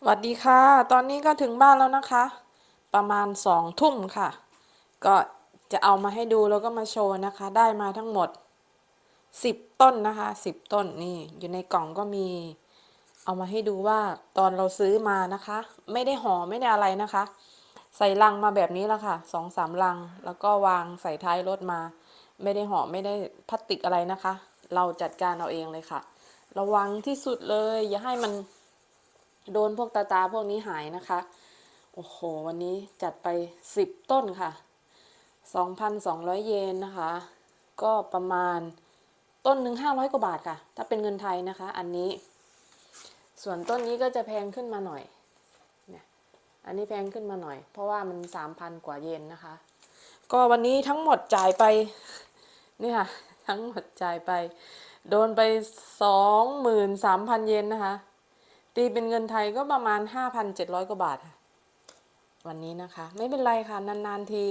สวัสดีค่ะ ตอนนี้ก็ถึงบ้านแล้วนะคะ ประมาณสองทุ่มค่ะ ก็จะเอามาให้ดูแล้วก็มาโชว์นะคะ ได้มาทั้งหมดสิบต้นนะคะสิบต้นนี่อยู่ในกล่องก็มี เอามาให้ดูว่าตอนเราซื้อมานะคะ ไม่ได้ห่อไม่ได้อะไรนะคะ ใส่ลังมาแบบนี้แล้วค่ะสองสามลัง แล้วก็วางใส่ท้ายรถมา ไม่ได้ห่อไม่ได้พลาสติกอะไรนะคะ เราจัดการเอาเองเลยค่ะ ระวังที่สุดเลย อย่าให้มัน โดนพวกตาตาพวกนี้หายนะคะ โอ้โห วันนี้จัดไป 10 ต้นค่ะ 2,200 เยนนะคะ ก็ประมาณต้นหนึ่ง500 กว่าบาทค่ะ ถ้าเป็นเงินไทยนะคะ อันนี้ ส่วนต้นนี้ก็จะแพงขึ้นมาหน่อยเนี่ยอันนี้แพงขึ้นมาหน่อย เพราะว่ามัน 3,000 กว่าเยนนะคะ ก็วันนี้ทั้งหมดจ่ายไปนี่ค่ะ ทั้งหมดจ่ายไป โดนไป 23,000 เยนนะคะ ตีเป็นเงินไทยก็ประมาณ 5,700 กว่าบาทค่ะ วันนี้นะคะ ไม่เป็นไรค่ะ นานๆที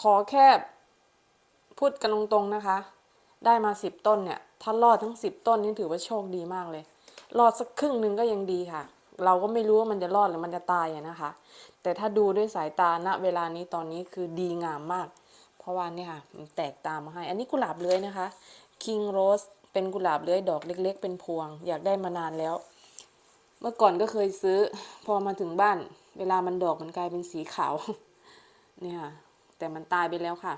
ขอแค่พูดกันตรงๆนะคะ ได้มา 10 ต้นเนี่ย ถ้ารอดทั้ง 10 ต้นนี่ถือว่าโชคดีมากเลย รอดสักครึ่งหนึ่งก็ยังดีค่ะ เราก็ไม่รู้ว่ามันจะรอดหรือมันจะตายนะคะ แต่ถ้าดูด้วยสายตาณเวลานี้ตอนนี้คือดีงามมาก เพราะว่านี่ค่ะมันแตกตามมาให้ อันนี้กุหลาบเลื้อยนะคะ King Rose เป็นกุหลาบเลื้อยดอกเล็ก ๆ เป็นพวง อยากได้มานานแล้ว เมื่อก่อนก็เคยซื้อ พอมาถึงบ้าน เวลามันดอกมันกลายเป็นสีขาว เนี่ยค่ะแต่มันตายไปแล้วค่ะ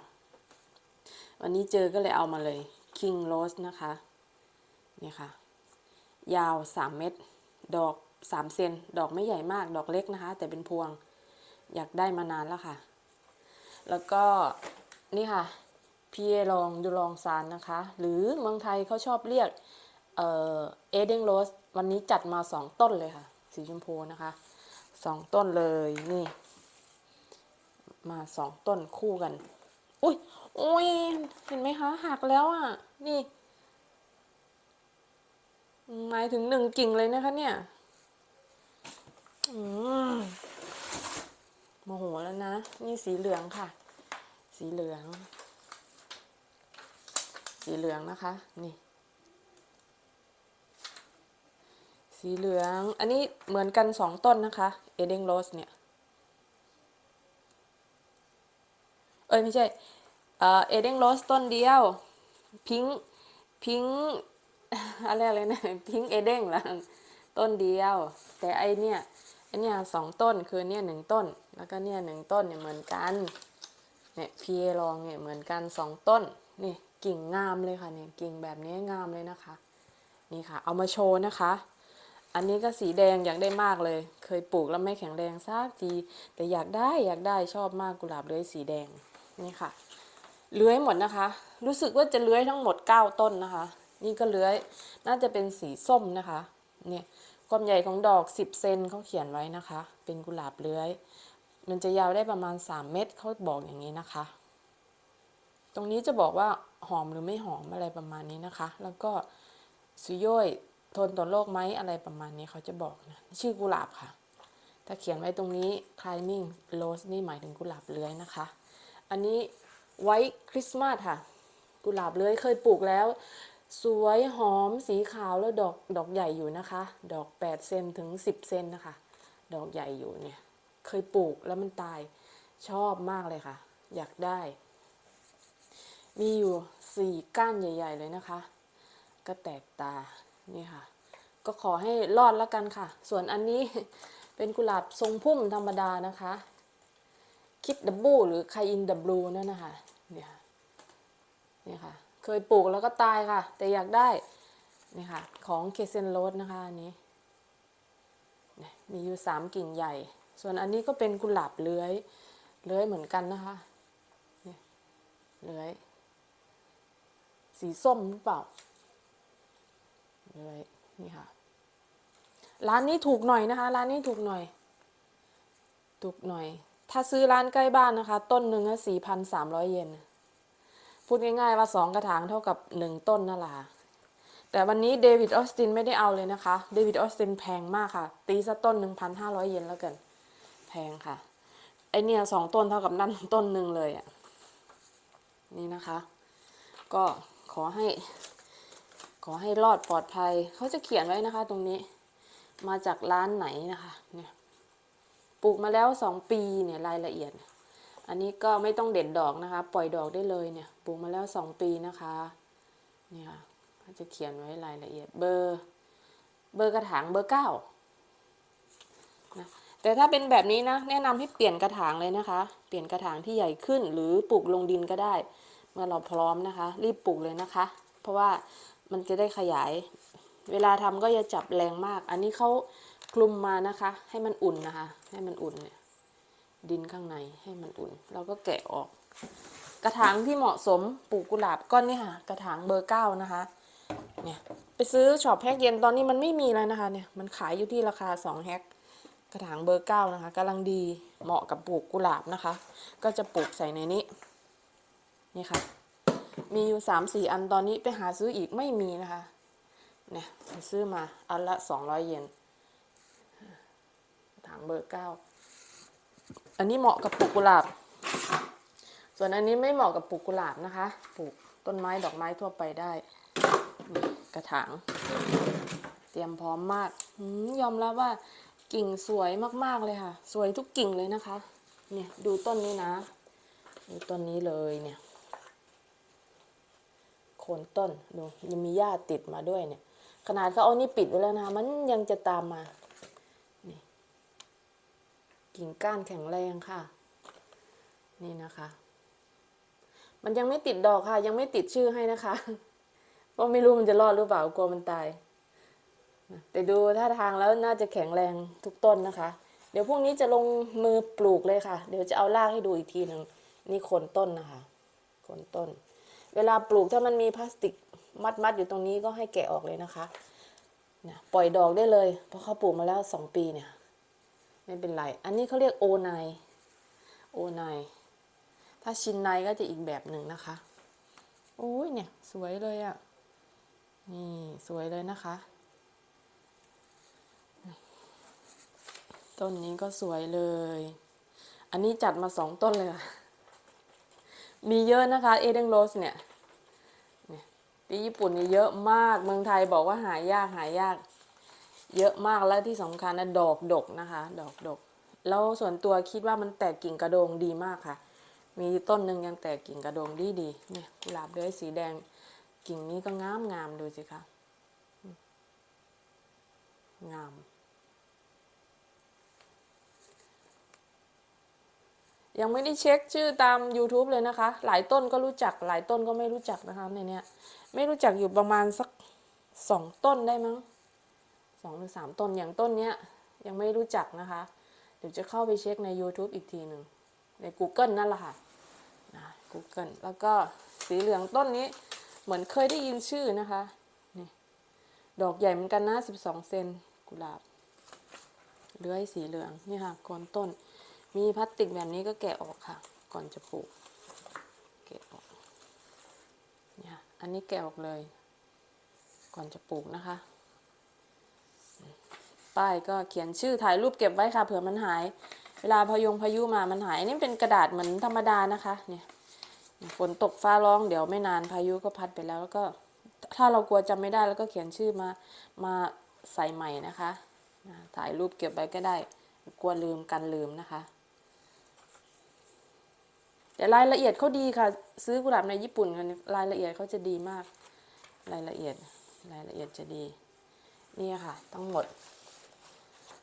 วันนี้เจอก็เลยเอามาเลย King Rose นะคะ เนี่ยค่ะ ยาว 3 เม็ด ดอก 3 เซน ดอกไม่ใหญ่มาก ดอกเล็กนะคะ แต่เป็นพวง อยากได้มานานแล้วค่ะ แล้วก็นี่ค่ะ พีเอลองดูลองซานนะคะ หรือเมืองไทยเขาชอบเรียก เอเดนโรสวันนี้จัดมาสองต้นเลยค่ะ สีชมพูนะคะสองต้นเลยนี่ มาสองต้นคู่กัน อุ้ยอุ้ยเห็นไหมคะหักแล้วอะ นี่หมายถึงหนึ่งกิ่งเลยนะคะเนี่ยอืมโมโหแล้วนะ นี่สีเหลืองค่ะ สีเหลือง สีเหลืองนะคะ นี่ สีเหลือง อันนี้เหมือนกันสองต้นนะคะ เอเดงโรสเนี่ย เอ้ยไม่ใช่ เอ่อ เอเดงโรสต้นเดียว พิงค์พิงค์อะไรอะไรนะ พิงค์เอเดงละต้นเดียว แต่ไอเนี่ยไอเนี่ยสองต้นคือเนี่ยหนึ่งต้น แล้วก็เนี่ยหนึ่งต้นเนี่ยเหมือนกัน เนี่ยพีเอลองเนี่ยเหมือนกันสองต้น นี่กิ่งงามเลยค่ะเนี่ยกิ่งแบบนี้งามเลยนะคะ นี่ค่ะ เอามาโชว์นะคะ อันนี้ก็สีแดงอยากได้มากเลย เคยปลูกแล้วไม่แข็งแรงสักที แต่อยากได้อยากได้ชอบมากกุหลาบเลื้อยสีแดงนี่ค่ะ เลื้อยหมดนะคะ รู้สึกว่าจะเลื้อยทั้งหมด 9 ต้นนะคะ นี่ก็เลื้อยน่าจะเป็นสีส้มนะคะเนี่ยความใหญ่ของดอก 10 เซนเขาเขียนไว้นะคะ เป็นกุหลาบเลื้อย มันจะยาวได้ประมาณ 3 เมตรเขาบอกอย่างนี้นะคะ ตรงนี้จะบอกว่าหอมหรือไม่หอมอะไรประมาณนี้นะคะ แล้วก็สุโย่ย ทนต่อโรคไหมอะไรประมาณนี้เขาจะบอกนะชื่อกุหลาบค่ะ ถ้าเขียนไว้ตรงนี้ climbing rose นี่หมายถึงกุหลาบเลื้อยนะคะ อันนี้ไว้คริสต์มาสค่ะ กุหลาบเลื้อยเคยปลูกแล้ว สวยหอมสีขาวแล้วดอกดอกใหญ่อยู่นะคะ ดอก 8 เซนถึง 10 เซนนะคะ ดอกใหญ่อยู่เนี่ย เคยปลูกแล้วมันตายชอบมากเลยค่ะ อยากได้ มีอยู่สี่ก้านใหญ่ ๆ เลยนะคะ ก็แตกตา นี่ค่ะ ก็ขอให้รอดแล้วกันค่ะ ส่วนอันนี้เป็นกุหลาบทรงพุ่มธรรมดานะคะ คิดดับบูหรือไคอินดับลูนั่นนะคะเนี่ยค่ะเนี่ค่ะ เคยปลูกแล้วก็ตายค่ะ แต่อยากได้นี่ค่ะ ของเคเซนโรสนะคะอันนี้ มีอยู่สามกิ่งใหญ่ ส่วนอันนี้ก็เป็นกุหลาบเลื้อย เลื้อยเหมือนกันนะคะเลื้อย สีส้มหรือเปล่า เลยนี่ค่ะ ร้านนี้ถูกหน่อยนะคะ ร้านนี้ถูกหน่อย ถูกหน่อย ถ้าซื้อร้านใกล้บ้านนะคะ ต้นหนึ่งก็สี่พันสามร้อยเยนพูดง่ายๆว่าสองกระถางเท่ากับหนึ่งต้นนั่นแหละแต่วันนี้เดวิดออสตินไม่ได้เอาเลยนะคะ เดวิดออสตินแพงมากค่ะ ตีซะต้นหนึ่งพันห้าร้อยเยนแล้วกัน แพงค่ะ ไอเนี่ยสองต้นเท่ากับนั่นต้นหนึ่งเลยอะ นี่นะคะ ก็ขอให้ อให้รอดปลอดภัย เขาจะเขียนไว้นะคะ ตรงนี้ มาจากร้านไหนนะคะเนี่ยปลูกมาแล้วสองปีเนี่ยรายละเอียด อันนี้ก็ไม่ต้องเด็ดดอกนะคะ ปล่อยดอกได้เลยเนี่ยปลูกมาแล้วสองปีนะคะเนี่ยเขาจะเขียนไว้รายละเอียดเบอร์ เบอร์กระถางเบอร์เก้านะแต่ถ้าเป็นแบบนี้นะแนะนำให้เปลี่ยนกระถางเลยนะคะ เปลี่ยนกระถางที่ใหญ่ขึ้นหรือปลูกลงดินก็ได้ เมื่อเราพร้อมนะคะ รีบปลูกเลยนะคะ เพราะว่า มันจะได้ขยาย เวลาทำก็อย่าจับแรงมาก อันนี้เขาคลุมมานะคะ ให้มันอุ่นนะคะ ให้มันอุ่นเนี่ยดินข้างในให้มันอุ่น เราก็แกะออก กระถางที่เหมาะสมปลูกกุหลาบก้อนนี่ค่ะ กระถางเบอร์เก้านะคะ เนี่ยไปซื้อช็อปแฮกเย็นตอนนี้มันไม่มีแล้วนะคะ เนี่ยมันขายอยู่ที่ราคาสองแฮกกระถางเบอร์เก้านะคะกำลังดีเหมาะกับปลูกกุหลาบนะคะ ก็จะปลูกใส่ในนี้ นี่ค่ะ มีอยู่สามสี่อันตอนนี้ไปหาซื้ออีกไม่มีนะคะ เนี่ยซื้อมาอันละสองร้อยเยนถางเบอร์เก้าอันนี้เหมาะกับปลูกกุหลาบ ส่วนอันนี้ไม่เหมาะกับปลูกกุหลาบนะคะ ปลูกต้นไม้ดอกไม้ทั่วไปได้ กระถาง เตรียมพร้อมมากยอมรับว่ากิ่งสวยมากๆเลยค่ะ สวยทุกกิ่งเลยนะคะ เนี่ยดูต้นนี้นะ ดูต้นนี้เลยเนี่ย คนต้นดูยังมีหญ้าติดมาด้วยเนี่ย ขนาดเขาเอานี่ปิดไว้แล้วนะมันยังจะตามมากิ่งก้านแข็งแรงค่ะ นี่นะคะ มันยังไม่ติดดอกค่ะ ยังไม่ติดชื่อให้นะคะเพราะไม่รู้มันจะรอดหรือเปล่ากลัวมันตายแต่ดูท่าทางแล้วน่าจะแข็งแรงทุกต้นนะคะ เดี๋ยวพรุ่งนี้จะลงมือปลูกเลยค่ะ เดี๋ยวจะเอารากให้ดูอีกทีหนึ่งนี่โคนต้นนะคะโคนต้น เวลาปลูกถ้ามันมีพลาสติกมัดมัดอยู่ตรงนี้ก็ให้แกะออกเลยนะคะนี่ยปล่อยดอกได้เลย เพราะเขาปลูกมาแล้วสองปีเนี่ย ไม่เป็นไร อันนี้เขาเรียกโอนายโอนายถ้าชินไนก็จะอีกแบบหนึ่งนะคะ โอ้ยเนี่ย สวยเลยอะ่ะ นี่สวยเลยนะคะ ต้นนี้ก็สวยเลย อันนี้จัดมาสองต้นเลยค่ะ มีเยอะนะคะ เอเดนโรสเนี่ย ที่ญี่ปุ่นนี่เยอะมากเมืองไทยบอกว่าหายากหายาก เยอะมากและที่สำคัญนะดอกดกนะคะ ดอกดก แล้วส่วนตัวคิดว่ามันแตกกิ่งกระโดงดีมากค่ะ มีต้นหนึ่งยังแตกกิ่งกระโดงดีดีเนี่ยกุหลาบเลื้อยสีแดงกิ่งนี้ก็งามงามดูสิคะงาม ยังไม่ได้เช็คชื่อตาม YouTube เลยนะคะ หลายต้นก็รู้จัก หลายต้นก็ไม่รู้จักนะคะในเนี้ย ไม่รู้จักอยู่ประมาณสักสองต้นได้มั้งสองหรือสามต้นอย่างต้นเนี้ย ยังไม่รู้จักนะคะ เดี๋ยวจะเข้าไปเช็คใน YouTube อีกทีหนึ่งใน Google นั่นแหละค่ะนะ Google แล้วก็สีเหลืองต้นนี้เหมือนเคยได้ยินชื่อนะคะนี่ดอกใหญ่เหมือนกันนะ12เซนกุหลาบเลื้อยสีเหลืองนี่ค่ะโคนต้น มีพลาสติกแบบนี้ก็แกะออกค่ะ ก่อนจะปลูกะออกเนี่ยค่ะ อันนี้แกะออกเลย ก่อนจะปลูกนะคะ ป้ายก็เขียนชื่อถ่ายรูปเก็บไว้ค่ะเผื่อมันหาย เวลาพายุงพายุมามันหายอันนี่เป็นกระดาษเหมือนธรรมดานะคะเนี่ยฝนตกฟ้าร้องเดี๋ยวไม่นานพายุก็พัดไปแล้วแล้วก็ ถ้าเรากลัวจำไม่ได้แล้วก็เขียนชื่อมามาใส่ใหม่นะคะถ่ายรูปเก็บไว้ก็ได้ กลัวลืมกันลืมนะคะ แต่รายละเอียดเขาดีค่ะ ซื้อกุหลาบในญี่ปุ่นกันรายละเอียดเขาจะดีมาก รายละเอียดรายละเอียดจะดีนี่ค่ะทั้งหมด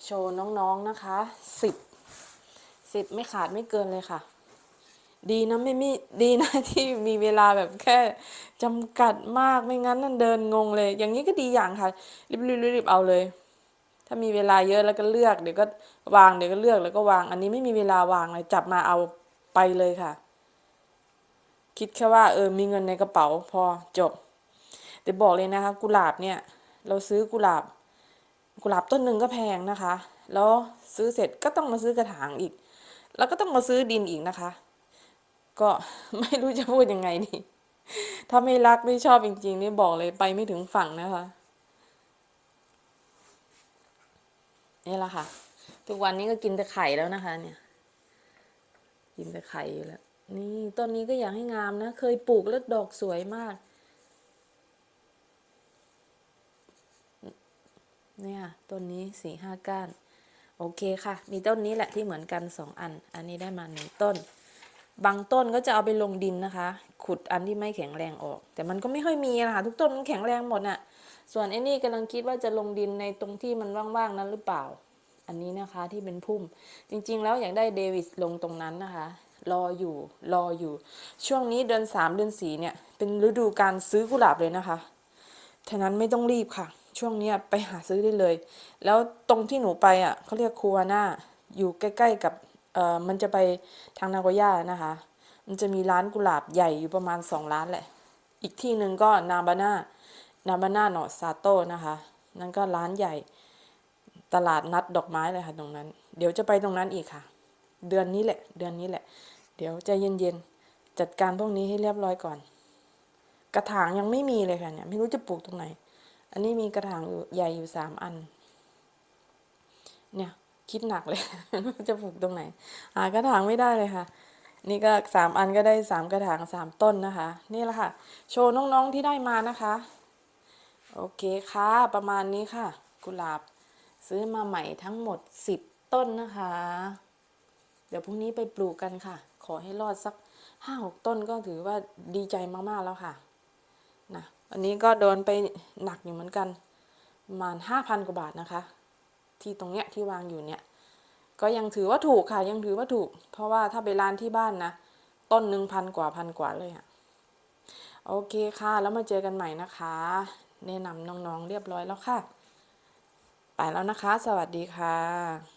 โชว์น้องๆนะคะสิบสิบไม่ขาดไม่เกินเลยค่ะ ดีนะไม่มีดีนะที่มีเวลาแบบแค่จำกัดมากไม่งั้นนั่นเดินงงเลย อย่างนี้ก็ดีอย่างค่ะรีบๆรีบๆเอาเลย ถ้ามีเวลาเยอะแล้วก็เลือกเดี๋ยวก็วางเดี๋ยวก็เลือกแล้วก็วาง อันนี้ไม่มีเวลาวางเลยจับมาเอาไปเลยค่ะ คิดแค่ว่าเออมีเงินในกระเป๋าพอจบ แต่บอกเลยนะคะกุหลาบเนี่ยเราซื้อกุหลาบ กุหลาบต้นหนึ่งก็แพงนะคะ แล้วซื้อเสร็จก็ต้องมาซื้อกระถางอีก แล้วก็ต้องมาซื้อดินอีกนะคะ ก็ไม่รู้จะพูดยังไงดีถ้าไม่รักไม่ชอบจริงๆนี่บอกเลยไปไม่ถึงฝั่งนะคะนี่แหละค่ะ ทุกวันนี้ก็กินแต่ไข่แล้วนะคะ เนี่ย กินแต่ไข่อยู่แล้ว นี่ต้นนี้ก็อยากให้งามนะ เคยปลูกแล้วดอกสวยมาก เนี่ยต้นนี้สี่ห้าก้าน โอเคค่ะ มีต้นนี้แหละที่เหมือนกันสองอัน อันนี้ได้มาหนึ่งต้น บางต้นก็จะเอาไปลงดินนะคะ ขุดอันที่ไม่แข็งแรงออก แต่มันก็ไม่ค่อยมีนะคะทุกต้นมันแข็งแรงหมดน่ะ ส่วนไอ้นี่กำลังคิดว่าจะลงดินในตรงที่มันว่างๆนั้นหรือเปล่าอันนี้นะคะที่เป็นพุ่มจริงๆ แล้วอยากได้เดวิสลงตรงนั้นนะคะ รออยู่รออยู่ ช่วงนี้เดือนสามเดือนสี่เนี่ย เป็นฤดูการซื้อกุหลาบเลยนะคะฉะนั้นไม่ต้องรีบค่ะ ช่วงนี้ไปหาซื้อได้เลย แล้วตรงที่หนูไปอะเขาเรียกคูวาน่าอยู่ใกล้ ๆ กับเอ่อมันจะไปทางนาโกย่านะคะ มันจะมีร้านกุหลาบใหญ่อยู่ประมาณสองร้านแหละ อีกที่หนึ่งก็นาบาน่านาบาน่าหนอซาโต้นะคะ นั่นก็ร้านใหญ่ตลาดนัดดอกไม้เลยค่ะตรงนั้น เดี๋ยวจะไปตรงนั้นอีกค่ะ เดือนนี้แหละ เดือนนี้แหละ เดี๋ยวใจเย็นๆ จัดการพวกนี้ให้เรียบร้อยก่อน กระถางยังไม่มีเลยค่ะเนี่ยไม่รู้จะปลูกตรงไหน อันนี้มีกระถางอยู่ใหญ่อยู่สามอัน เนี่ย คิดหนักเลย จะปลูกตรงไหนหากระถางไม่ได้เลยค่ะ นี่ก็สามอันก็ได้สามกระถางสามต้นนะคะ นี่แหละค่ะ โชว์น้องๆที่ได้มานะคะ โอเคค่ะประมาณนี้ค่ะ กุหลาบซื้อมาใหม่ทั้งหมดสิบต้นนะคะ เดี๋ยวพรุ่งนี้ไปปลูกกันค่ะ ขอให้รอดสักห้าหกต้นก็ถือว่าดีใจมากๆแล้วค่ะนะอันนี้ก็โดนไปหนักอยู่เหมือนกันประมาณห้าพันกว่าบาทนะคะ ที่ตรงเนี้ยที่วางอยู่เนี่ย ก็ยังถือว่าถูกค่ะ ยังถือว่าถูก เพราะว่าถ้าไปร้านที่บ้านนะ ต้นหนึ่งพันกว่าพันกว่าเลยอะโอเคค่ะ แล้วมาเจอกันใหม่นะคะ แนะนำน้องๆเรียบร้อยแล้วค่ะ ไปแล้วนะคะ สวัสดีค่ะ